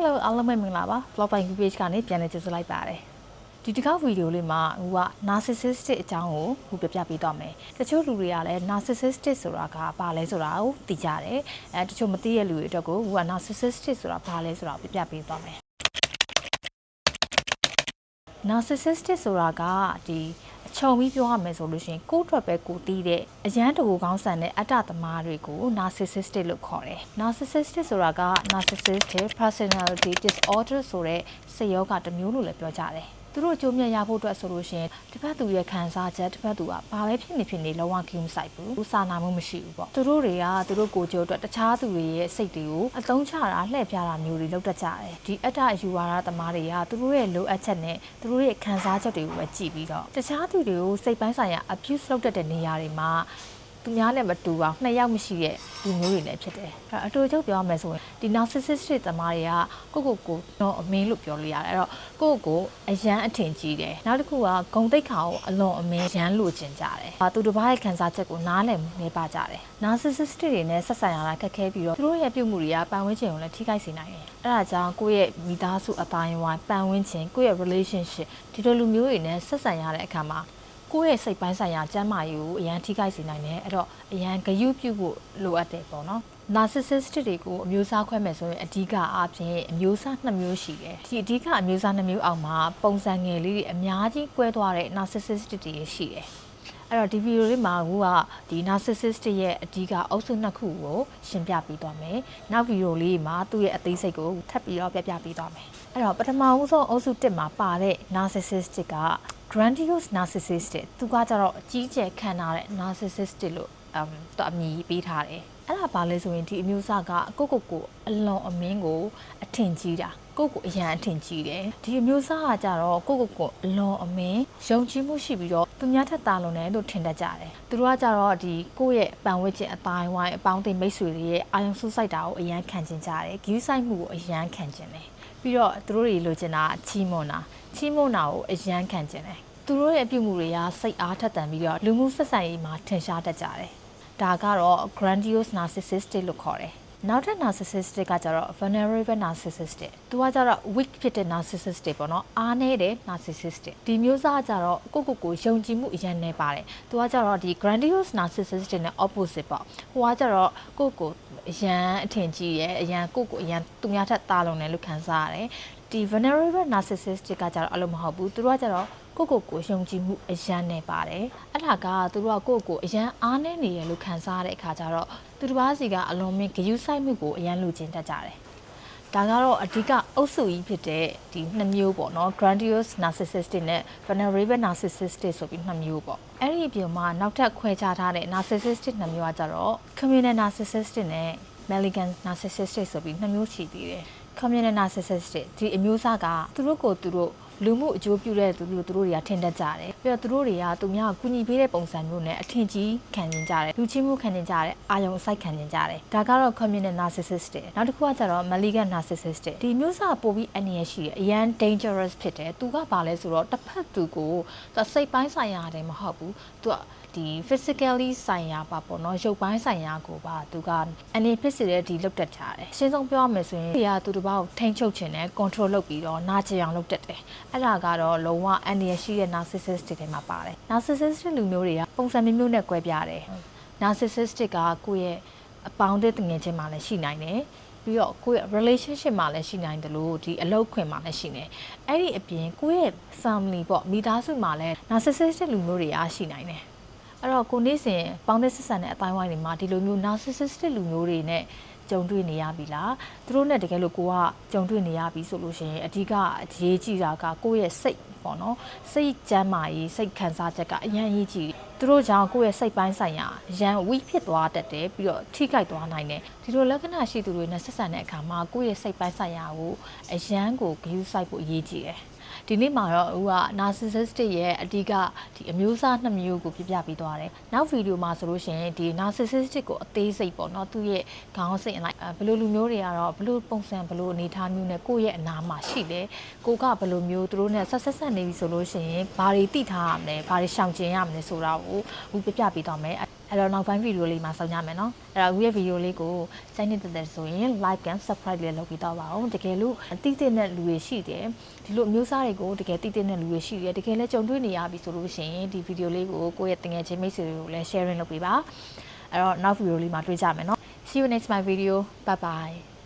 Hello အားလုံးပဲမင်္ဂလာပါ Vlog by page ကနေပြန်လည်ကြိုဆိုလိုက်ပါတယ်ဒီတစ်ခါဗီဒီယိုလေးမှာဟိုက narcissistic အကြောင်းကိုဟိုပြပြပေးတော့မယ်တချို့လူတွေကလည်း narcissistic ဆိုတာကဘာလဲဆိုတာကိုသိကြတယ်အဲတချို့မသိတဲ့လူတွေအတွက်ကိုဟိုက narcissistic ဆိုတာဘာလဲဆိုတာကိုပြပြပေးသွားမယ် narcissistic ဆိုတာကဒီအ ချုံပြီးပြောရမယ်ဆိုလို့ရှိရင်ကိုယ့်အတွက်ပဲကိုယ်တီးတဲ့အရန်တကူကောင်းဆန်တဲ့အတ္တသမားတွေကို narcissistic လို့ခေါ်တယ် narcissistic ဆိုတာက narcissistic personality disorder ဆိုတဲ့စိတ်ရောဂါတစ်မျိုးလို့လည်းပြောကြတယ် သူတို့အကျိုးမြတ်ရဖို့အတွက်ဆိုလို့ရှိရင်တစ်ဖက်သူရဲ့ခံစားချက်တစ်ဖက်သူကဘာပဲဖြစ်နေဖြစ်နေလုံးဝကိမ့်ဆိုင်ဘူး။စာနာမှုမရှိဘူးပေါ့။သူတို့တွေကသူတို့ကိုယ်ကျိုးအတွက်တခြားသူတွေရဲ့စိတ်တွေကိုအသုံးချတာလှည့်ပြတာမျိုးတွေလုပ်တတ်ကြတယ်။ဒီအတ္တအယူဝါဒသမားတွေကသူတို့ရဲ့လိုအပ်ချက်နဲ့သူတို့ရဲ့ခံစားချက်တွေကိုပဲကြည့်ပြီးတော့တခြားသူတွေကိုစိတ်ပိုင်းဆိုင်ရာ abuse လုပ်တတ်တဲ့နေရာတွေမှာ သူများနဲ့မတူအောင်နှစ်ယောက်မရှိတဲ့လူမျိုးတွေလည်းဖြစ်တယ်။အဲ့တော့အတူချုပ်ပြောရမယ်ဆိုရင်ဒီ narcissistic သမားတွေကကိုယ့်ကိုယ်ကိုတော့အမင်းလို့ပြောလို့ရတယ်။အဲ့တော့ကိုယ့်ကိုယ်အရန်အထင်ကြီးတယ်။နောက်တစ်ခုကဂုံတိတ်ခါကိုအလွန်အမင်းရန်လိုချင်ကြတယ်။သူတစ်ပါးရဲ့ခံစားချက်ကိုနားလည်နေပါကြတယ်။ narcissistic တွေနဲ့ဆက်ဆံရတာခက်ခဲပြီးတော့သူတို့ရဲ့ပြုမှုတွေကပတ်ဝန်းကျင်ကိုလည်းထိခိုက်စေနိုင်တယ်။အဲ့ဒါကြောင့်ကိုယ့်ရဲ့မိသားစုအတိုင်းအဝိုင်းပတ်ဝန်းကျင်ကိုယ့်ရဲ့ relationship ဒီလိုလူမျိုးတွေနဲ့ဆက်ဆံရတဲ့အခါမှာ ကိုယ့်ရဲ့စိတ်ပိုင်းဆိုင်ရာကျန်းမာရေးကိုအရန်ထိခိုက်စေနိုင်တယ်အဲ့တော့အရန်ဂရုပြုဖို့လိုအပ်တယ်ပေါ့နော် narcissistic တွေကိုအမျိုးအစားခွဲမယ်ဆိုရင်အဓိကအားဖြင့်အမျိုးအစားနှစ်မျိုးရှိတယ်ဒီအဓိကအမျိုးအစားနှစ်မျိုးအောက်မှာပုံစံငယ်လေးတွေအများကြီးကွဲသွားတဲ့ narcissistic တွေရှိတယ်အဲ့တော့ဒီဗီဒီယိုလေးမှာကဒီ narcissist ရဲ့အဓိကအုပ်စုနှစ်ခုကိုရှင်းပြပေးသွားမယ်။နောက်ဗီဒီယိုလေးမှာသူ့ရဲ့အသေးစိတ်ကိုထပ်ပြီးတော့ပြပြပေးသွားမယ်။အဲ့တော့ပထမဦးဆုံးအုပ်စု1မှာပါတဲ့ narcissist က grandiose narcissistic သူကကြတော့အကြီးကျယ်ခံထားတဲ့ narcissistic လို့အမ်သူအမည်ပေးထားတယ်အဲ့ဒါဘာလဲဆိုရင်ဒီအမျိုးအစားကကိုကိုကိုအလွန်အမင်းကိုအထင်ကြီးတာကိုကိုအရန်အထင်ကြီးတယ်ဒီအမျိုးအစားကကြတော့ကိုကိုကိုအလွန်အမင်းယုံကြည်မှုရှိပြီးတော့သူများထက်သာလွန်တယ်လို့ထင်တတ်ကြတယ်သူတို့ကကြတော့ဒီကိုယ့်ရဲ့ပန်ဝစ်ခြင်းအတိုင်းဝိုင်းအပေါင်းအသင်းမိတ်ဆွေတွေရဲ့အာယုံဆူဆိုင်တာကိုအရန်ခံကျင်ကြတယ်ဂယူးဆိုင်မှုကိုအရန်ခံကျင်တယ်ပြီးတော့သူတို့တွေလိုချင်တာချီးမွမ်းတာချီးမွမ်းတာကိုအရန်ခံကျင်တယ် သူတို့ရဲ့အပြုအမူတွေကစိတ်အားထက်သန်ပြီးတော့လူမှုဆက်ဆံရေးမှာထင်ရှားတတ်ကြတယ်။ဒါကတော့ grandiose narcissistic လို့ခေါ်တယ်။နောက်ထပ် narcissistic ကကျတော့ vulnerable narcissistic ။သူကကျတော့ weak ဖြစ်တဲ့ narcissistic ပေါ့နော်။အားနည်းတဲ့ narcissistic ။ဒီမျိုးစားကကျတော့ကိုကိုကိုယုံကြည်မှုအရင်နေပါတယ်။သူကကျတော့ဒီ grandiose narcissistic နဲ့ opposite ပေါ့။ဟိုကကျတော့ကိုကိုအရန်အထင်ကြီးရဲ့အရန်ကိုကိုအရန်သူများထက်တာလုံးတယ်လို့ခံစားရတယ်။ ဒီ vulnerable narcissistic ကကျတော့အဲ့လိုမဟုတ်ဘူး။သူတို့ကကျတော့ကိုကိုကိုယုံကြည်မှုအရန်နဲ့ပါတယ်အဲ့ဒါကသူတို့ကကိုကိုအရန်အားနေနေရလို့ခံစားရတဲ့အခါကျတော့သူတစ်ပါးစီကအလွန်မင်းဂယုစိုက်မှုကိုအရန်လိုချင်တတ်ကြတယ်ဒါကတော့အဓိကအုပ်စုကြီးဖြစ်တဲ့ဒီနှစ်မျိုးပေါ့နော် grandiose narcissistic နဲ့ vulnerable narcissistic ဆိုပြီးနှစ်မျိုးပေါ့အဲ့ဒီအပြင်မှာနောက်ထပ်ခွဲခြားထားတဲ့ narcissistic နှစ်မျိုးကကြတော့ communal narcissistic နဲ့ malignant narcissistic ဆိုပြီးနှစ်မျိုးရှိသေးတယ် communal narcissistic ဒီအမျိုးအစားကသူတို့ကိုသူတို့ လူမှုအကျိုးပြုတဲ့သူတို့သူတို့တွေကထင်တတ်ကြတယ်ပြီးတော့သူတို့တွေကသူများကိုကူညီပေးတဲ့ပုံစံမျိုးနဲ့အထင်ကြီးခံနေကြတယ်လူချင်းမှုခံနေကြတယ်အာယုံအစိုက်ခံနေကြတယ်ဒါကတော့ communal narcissist တွေနောက်တစ်ခုကကျတော့ malignant narcissist တွေဒီမျိုးစားပို့ပြီးအနေရရှိတယ်အရန် dangerous ဖြစ်တယ်သူကဘာလဲဆိုတော့တစ်ဖက်သူကိုသူစိတ်ပိုင်းဆိုင်ရာတယ်မဟုတ်ဘူးသူကဒီ physically ဆိုင်ရာပါပေါ့နော်ရုပ်ပိုင်းဆိုင်ရာကိုပါသူကအနေဖြစ်စေတဲ့ဒီလုတ်တက်ထားတယ်ရှင်းဆုံးပြောရမယ်ဆိုရင်ဒီကသူတစ်ပါးကိုထိန်းချုပ်ခြင်းနဲ့ control လုပ်ပြီးတော့နာကျင်အောင်လုပ်တတ်တယ်အဲ့ဒါကတော့လုံးဝအန္တရာယ်ရှိတဲ့ narcissist တွေထဲမှာပါတယ် narcissist လူမျိုးတွေကပုံစံမျိုးမျိုးနဲ့꿰ပြတယ် narcissist ကကိုယ့်ရဲ့အပေါင်းအသင်းငယ်ချင်းမှလည်းရှိနိုင်တယ်ပြီးတော့ကိုယ့်ရဲ့ relationship မှာလည်းရှိနိုင်တယ်လို့ဒီအလုပ်ခွင်မှာလည်းရှိနေအဲ့ဒီအပြင်ကိုယ့်ရဲ့ family ပေါ့မိသားစုမှာလည်း narcissist လူမျိုးတွေအားရှိနိုင်တယ်အဲ့တော့ကိုနေ့စဉ်ပေါင်းတဲ့ဆက်ဆံတဲ့အတိုင်းဝိုင်းတွေမှာဒီလိုမျိုး narcissistic လူမျိုးတွေနဲ့ ကြုံတွေ့နေရပြီလားသူတို့နဲ့တကယ်လို့ကိုကကြုံတွေ့နေရပြီဆိုလို့ရှိရင်အဓိကအရေးကြီးတာကကိုယ့်ရဲ့စိတ်ပေါ့နော်စိတ်ကျမ်းမာရေးစိတ်ခံစားချက်ကအရင်အရေးကြီးသူတို့ကြောင့်ကိုယ့်ရဲ့စိတ်ပိုင်းဆိုင်ရာရန်ဝိဖြစ်သွားတတ်တယ်ပြီးတော့ထိခိုက်သွားနိုင်တယ်ဒီလိုလက္ခဏာရှိသူတွေနဲ့ဆက်ဆံတဲ့အခါမှာကိုယ့်ရဲ့စိတ်ပိုင်းဆိုင်ရာကိုအရန်ကိုဂရုစိုက်ဖို့အရေးကြီးတယ် ဒီနေ့မှာတော့ဦးက narcissistic ရဲ့အဓိကဒီအမျိုးအစားနှစ်မျိုးကိုပြပြပေးသွားတယ်။နောက်ဗီဒီယိုမှာဆိုလို့ရှိရင်ဒီ narcissistic ကိုအသေးစိတ်ပေါ့နော်သူ့ရဲ့ခေါင်းစဉ်အလိုက်ဘယ်လိုလူမျိုးတွေကတော့ဘယ်လိုပုံစံဘယ်လိုအနေအထားမျိုးနဲ့ကိုယ့်ရဲ့အနာမှာရှိတယ်။ကိုကဘယ်လိုမျိုးသူတို့နဲ့ဆက်ဆက်ဆက်နေပြီဆိုလို့ရှိရင်ဘာတွေသိထားရမလဲဘာတွေရှောင်ကျဉ်ရမလဲဆိုတာကိုဦးပြပြပေးသွားမယ်။ အဲ့တော့နောက်ပိုင်းဗီဒီယိုလေးမှာဆောင်ကြမယ်နော်အဲ့တော့အခုရဲ့ဗီဒီယိုလေးကိုစိုင်းနေတဲ့တဲ့ဆိုရင် like and subscribe လေးလုပ်ပြီးတော့ပါအောင်တကယ်လို့တိတိတဲ့လူတွေရှိတယ်ဒီလိုအမျိုးစားတွေကိုတကယ်တိတိတဲ့လူတွေရှိတယ်တကယ်လည်းကြုံတွေ့နေရပြီဆိုလို့ရှိရင်ဒီဗီဒီယိုလေးကိုကိုယ့်ရဲ့တငယ်ချင်းမိတ်ဆွေတွေကိုလည်း sharing လုပ်ပေးပါအဲ့တော့နောက်ဗီဒီယိုလေးမှာတွေ့ကြမယ်နော် see you next my video bye bye